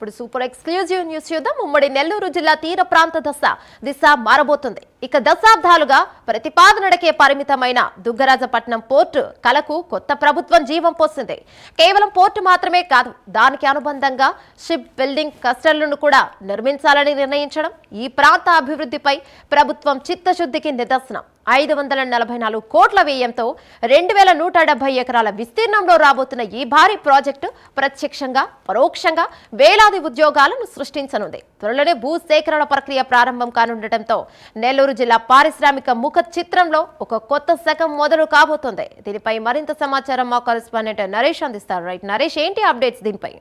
ఇప్పుడు super exclusive news చూద్దాం. ఉమ్మడి నెల్లూరు జిల్లా తీర ప్రాంత దశ దిశ మారబోతుంది. ఇక దశాబ్దాలుగా ప్రతిపాదనడకే పరిమితమైన దుగ్గరాజపట్నం పోర్టు కలకు కొత్త ప్రభుత్వం జీవం పోసింది. కేవలం పోర్టు మాత్రమే కాదు దానికి అనుబంధంగా షిప్ బిల్డింగ్ కస్టర్లను కూడా నిర్మించాలని నిర్ణయించడం ఈ ప్రాంత అభివృద్ధిపై ప్రభుత్వం చిత్తశుద్ధికి నిదర్శనం. ఐదు వందల నలభై నాలుగు కోట్ల వ్యయంతో రెండు వేల నూట డెబ్బై ఎకరాల విస్తీర్ణంలో రాబోతున్న ఈ భారీ ప్రాజెక్టు ప్రత్యక్షంగా పరోక్షంగా వేలాది ఉద్యోగాలను సృష్టించనుంది. త్వరలోనే భూ సేకరణ ప్రక్రియ ప్రారంభం కానుండటంతో నెల్లూరు జిల్లా పారిశ్రామిక ముఖ చిత్రంలో ఒక కొత్త శకం మొదలు కాబోతోంది. దీనిపై మరింత సమాచారం మా కరెస్పాండెంట్ నరేష్ అందిస్తారు. రైట్ నరేష్ ఏంటి అప్డేట్స్ దీనిపై?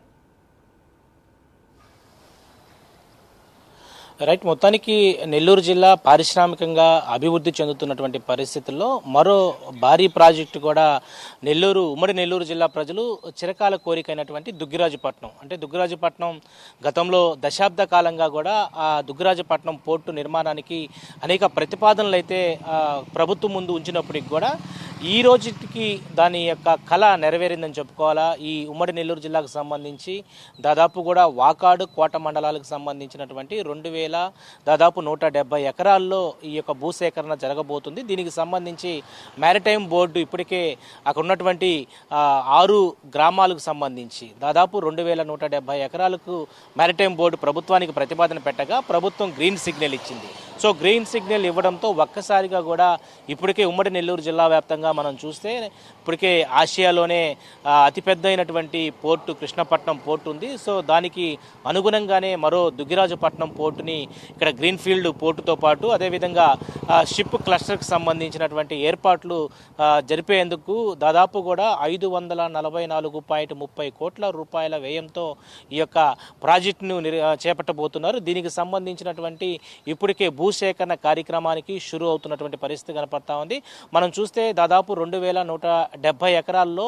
రైట్ మొత్తానికి నెల్లూరు జిల్లా పారిశ్రామికంగా అభివృద్ధి చెందుతున్నటువంటి పరిస్థితుల్లో మరో భారీ ప్రాజెక్టు కూడా నెల్లూరు ఉమ్మడి నెల్లూరు జిల్లా ప్రజలు చిరకాల కోరికైనటువంటి దుగ్గిరాజుపట్నం. అంటే దుగ్గిరాజుపట్నం గతంలో దశాబ్ద కాలంగా కూడా ఆ దుగ్గిరాజుపట్నం పోర్టు నిర్మాణానికి అనేక ప్రతిపాదనలు అయితే ప్రభుత్వం ముందు ఉంచినప్పటికి కూడా ఈ రోజుకి దాని యొక్క కళ నెరవేరిందని చెప్పుకోవాలా? ఈ ఉమ్మడి నెల్లూరు జిల్లాకు సంబంధించి దాదాపు కూడా వాకాడు కోట మండలాలకు సంబంధించినటువంటి రెండు వేల దాదాపు నూట డెబ్బై ఎకరాల్లో ఈ యొక్క భూసేకరణ జరగబోతుంది. దీనికి సంబంధించి మ్యారిటైమ్ బోర్డు ఇప్పటికే అక్కడ ఉన్నటువంటి ఆరు గ్రామాలకు సంబంధించి దాదాపు రెండు వేల నూట డెబ్బై ఎకరాలకు మ్యారిటైమ్ బోర్డు ప్రభుత్వానికి ప్రతిపాదన పెట్టగా ప్రభుత్వం గ్రీన్ సిగ్నల్ ఇచ్చింది. సో గ్రీన్ సిగ్నల్ ఇవ్వడంతో ఒక్కసారిగా కూడా ఇప్పటికే ఉమ్మడి నెల్లూరు జిల్లా వ్యాప్తంగా మనం చూస్తే ఇప్పటికే ఆసియాలోనే అతిపెద్ద అతిపెద్దైనటువంటి పోర్టు కృష్ణపట్నం పోర్టు ఉంది. సో దానికి అనుగుణంగానే మరో దుగ్గిరాజుపట్నం పోర్టుని ఇక్కడ గ్రీన్ ఫీల్డ్ పోర్టుతో పాటు అదేవిధంగా షిప్ క్లస్టర్కి సంబంధించినటువంటి ఏర్పాట్లు జరిపేందుకు దాదాపు కూడా ఐదు వందల నలభై నాలుగు పాయింట్ ముప్పై కోట్ల రూపాయల వ్యయంతో ఈ యొక్క ప్రాజెక్టును చేపట్టబోతున్నారు. దీనికి సంబంధించినటువంటి ఇప్పటికే భూ భూసేకరణ కార్యక్రమానికి షురు అవుతున్నటువంటి పరిస్థితి కనపడతా ఉంది. మనం చూస్తే దాదాపు రెండు వేల నూట డెబ్బై ఎకరాల్లో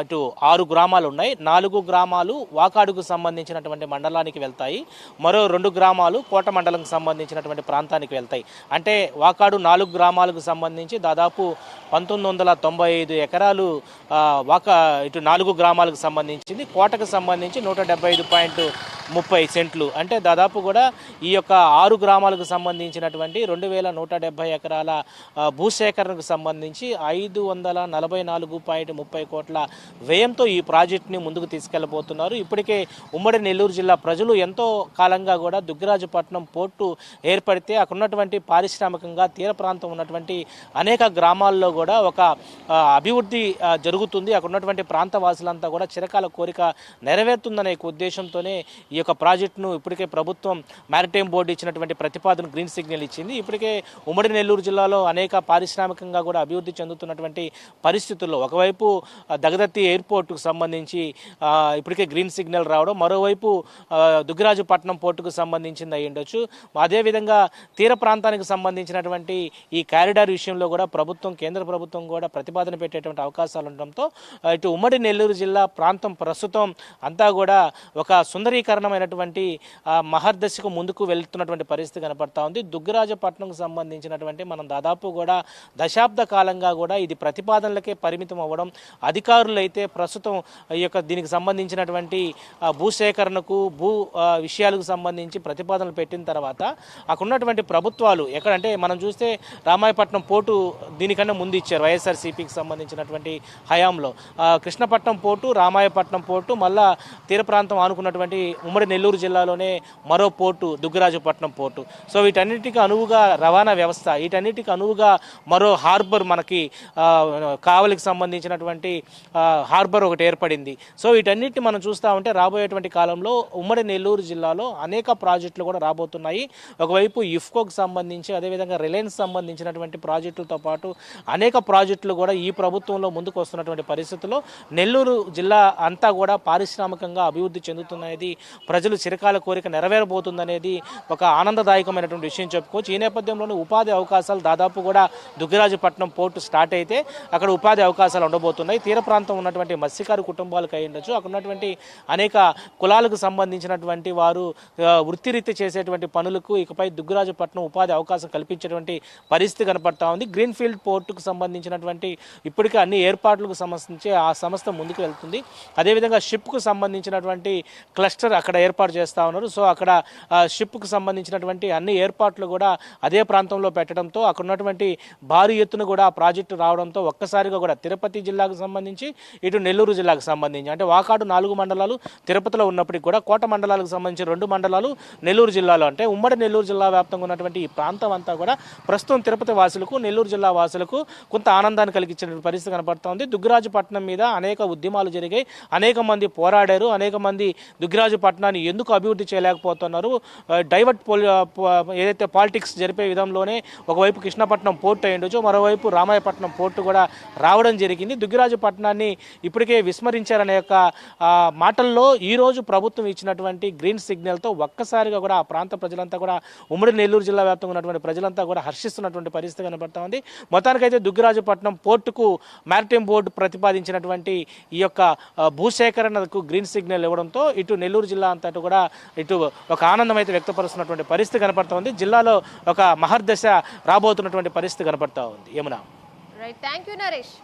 ఇటు అటు ఆరు గ్రామాలు ఉన్నాయి. నాలుగు గ్రామాలు వాకాడుకు సంబంధించినటువంటి మండలానికి వెళ్తాయి. మరో రెండు గ్రామాలు కోట మండలంకు సంబంధించినటువంటి ప్రాంతానికి వెళ్తాయి. అంటే వాకాడు నాలుగు గ్రామాలకు సంబంధించి దాదాపు పంతొమ్మిది వందల తొంభై ఐదు ఎకరాలు వాకా ఇటు నాలుగు గ్రామాలకు సంబంధించింది. కోటకు సంబంధించి నూట డెబ్బై ఐదు పాయింట్ ముప్పై సెంట్లు. అంటే దాదాపు కూడా ఈ యొక్క ఆరు గ్రామాలకు సంబంధించినటువంటి రెండు వేల నూట డెబ్బై ఎకరాల భూసేకరణకు సంబంధించి ఐదు వందల నలభై నాలుగు పాయింట్ ముప్పై కోట్ల వ్యయంతో ఈ ప్రాజెక్టుని ముందుకు తీసుకెళ్ళబోతున్నారు ఇప్పటికే ఉమ్మడి నెల్లూరు జిల్లా ప్రజలు ఎంతో కాలంగా కూడా దుగ్గరాజుపట్నం పోర్టు ఏర్పడితే అక్కడ ఉన్నటువంటి పారిశ్రామికంగా తీర ప్రాంతం ఉన్నటువంటి అనేక గ్రామాల్లో కూడా ఒక అభివృద్ధి జరుగుతుంది. అక్కడ ఉన్నటువంటి ప్రాంత వాసులంతా కూడా చిరకాల కోరిక నెరవేరుతుందనే ఉద్దేశంతోనే ఈ యొక్క ప్రాజెక్టును ఇప్పటికే ప్రభుత్వం మ్యారిటైమ్ బోర్డు ఇచ్చినటువంటి ప్రతిపాదన గ్రీన్ సిగ్నల్ ఇచ్చింది. ఇప్పటికే ఉమ్మడి నెల్లూరు జిల్లాలో అనేక పారిశ్రామికంగా కూడా అభివృద్ధి చెందుతున్నటువంటి పరిస్థితుల్లో ఒకవైపు దగదత్తి ఎయిర్పోర్టుకు సంబంధించి ఇప్పటికే గ్రీన్ సిగ్నల్ రావడం మరోవైపు దుగ్గిరాజుపట్నం పోర్టుకు సంబంధించింది అయి ఉండొచ్చు. అదేవిధంగా తీర ప్రాంతానికి సంబంధించినటువంటి ఈ కారిడార్ విషయంలో కూడా ప్రభుత్వం కేంద్ర ప్రభుత్వం కూడా ప్రతిపాదన పెట్టేటువంటి అవకాశాలు ఉండడంతో ఇటు ఉమ్మడి నెల్లూరు జిల్లా ప్రాంతం ప్రస్తుతం అంతా కూడా ఒక సుందరీకరణ ఆ, మహర్దశకు ముందుకు వెళ్తున్నటువంటి పరిస్థితి కనపడతా ఉంది. దుగ్గరాజపట్నంకు సంబంధించినటువంటి మనం దాదాపు కూడా దశాబ్ద కాలంగా కూడా ఇది ప్రతిపాదనలకే పరిమితం అవ్వడం అధికారులు అయితే ప్రస్తుతం ఈ యొక్క దీనికి సంబంధించినటువంటి భూసేకరణకు భూ విషయాలకు సంబంధించి ప్రతిపాదనలు పెట్టిన తర్వాత అక్కడ ఉన్నటువంటి ప్రభుత్వాలు ఎక్కడంటే మనం చూస్తే రామాయపట్నం పోర్టు దీనికన్నా ముందు ఇచ్చారు వైఎస్ఆర్సీపీకి సంబంధించినటువంటి హయాంలో. కృష్ణపట్నం పోర్టు రామాయపట్నం పోర్టు మళ్ళా తీర ప్రాంతం ఆనుకున్నటువంటి ఉమ్మడి నెల్లూరు జిల్లాలోనే మరో పోర్టు దుగ్గరాజుపట్నం పోర్టు. సో వీటన్నిటికీ అనువుగా రవాణా వ్యవస్థ వీటన్నిటికీ అనువుగా మరో హార్బర్ మనకి కావలికి సంబంధించినటువంటి హార్బర్ ఒకటి ఏర్పడింది. సో వీటన్నిటిని మనం చూస్తూ ఉంటే రాబోయేటువంటి కాలంలో ఉమ్మడి నెల్లూరు జిల్లాలో అనేక ప్రాజెక్టులు కూడా రాబోతున్నాయి. ఒకవైపు ఇఫ్కోకి సంబంధించి అదేవిధంగా రిలయన్స్ సంబంధించినటువంటి ప్రాజెక్టులతో పాటు అనేక ప్రాజెక్టులు కూడా ఈ ప్రభుత్వంలో ముందుకు వస్తున్నటువంటి పరిస్థితుల్లో నెల్లూరు జిల్లా అంతా కూడా పారిశ్రామికంగా అభివృద్ధి చెందుతున్నది. ప్రజలు చిరకాల కోరిక నెరవేరబోతుందనేది ఒక ఆనందదాయకమైనటువంటి విషయం చెప్పుకోవచ్చు. ఈ నేపథ్యంలోనే ఉపాధి అవకాశాలు దాదాపు కూడా దుగ్గిరాజుపట్నం పోర్టు స్టార్ట్ అయితే అక్కడ ఉపాధి అవకాశాలు ఉండబోతున్నాయి. తీర ప్రాంతం ఉన్నటువంటి మత్స్యకారు కుటుంబాలకు అయి ఉండొచ్చు. అక్కడ ఉన్నటువంటి అనేక కులాలకు సంబంధించినటువంటి వారు ఆ, చేసేటువంటి పనులకు ఇకపై దుగ్గరాజపట్నం ఉపాధి అవకాశం కల్పించేటువంటి పరిస్థితి కనపడతా ఉంది. గ్రీన్ పోర్టుకు సంబంధించినటువంటి ఇప్పటికే అన్ని ఏర్పాట్లకు సంబంధించి ఆ సంస్థ ముందుకు వెళ్తుంది. అదేవిధంగా షిప్కు సంబంధించినటువంటి క్లస్టర్ అక్కడ ఏర్పాటు చేస్తూ ఉన్నారు. సో అక్కడ షిప్కు సంబంధించినటువంటి అన్ని ఏర్పాట్లు కూడా అదే ప్రాంతంలో పెట్టడంతో అక్కడ ఉన్నటువంటి భారీ ఎత్తున కూడా ఆ ప్రాజెక్టు రావడంతో ఒక్కసారిగా కూడా తిరుపతి జిల్లాకు సంబంధించి ఇటు నెల్లూరు జిల్లాకు సంబంధించి అంటే వాకాడు నాలుగు మండలాలు తిరుపతిలో ఉన్నప్పటికీ కూడా కోట మండలాలకు సంబంధించి రెండు మండలాలు నెల్లూరు జిల్లాలో. అంటే ఉమ్మడి నెల్లూరు జిల్లా వ్యాప్తంగా ఉన్నటువంటి ఈ ప్రాంతం అంతా కూడా ప్రస్తుతం తిరుపతి వాసులకు నెల్లూరు జిల్లా వాసులు వాసులకు కొంత ఆనందాన్ని కలిగించిన పరిస్థితి కనపడుతోంది. దుగ్గిరాజుపట్నం మీద అనేక ఉద్యమాలు జరిగాయి. అనేక మంది పోరాడారు. అనేక మంది దుగ్గిరాజుపట్నాన్ని ఎందుకు అభివృద్ధి చేయలేకపోతున్నారు? డైవర్ట్ పోల్ ఏదైతే పాలిటిక్స్ జరిపే విధంలోనే ఒకవైపు కృష్ణపట్నం పోర్టు అయ్యుండొచ్చు మరోవైపు రామాయపట్నం పోర్టు కూడా రావడం జరిగింది. దుగ్గిరాజుపట్నాన్ని ఇప్పటికే విస్మరించారనే యొక్క మాటల్లో ఈ రోజు ప్రభుత్వం ఇచ్చినటువంటి గ్రీన్ సిగ్నల్తో ఒక్కసారిగా కూడా ఆ ప్రాంత ప్రజలంతా కూడా ఉమ్మడి నెల్లూరు జిల్లా వ్యాప్తంగా ఉన్నటువంటి ప్రజలంతా కూడా హర్షిస్తున్నటువంటి పరిస్థితి కనబడతా ఉంది మొత్తానికైతే దుగ్గిరాజుపట్నం పోర్టుకు మ్యారిటైమ్ బోర్డు ప్రతిపాదించినటువంటి ఈ యొక్క భూసేకరణకు గ్రీన్ సిగ్నల్ ఇవ్వడంతో ఇటు నెల్లూరు జిల్లా అంతటా కూడా ఇటు ఒక ఆనందం అయితే వ్యక్తపరుస్తున్నటువంటి పరిస్థితి కనపడుతోంది జిల్లాలో ఒక మహర్దశ రాబోతున్నటువంటి పరిస్థితి కనపడతా ఉంది Yamuna. Right thank you Naresh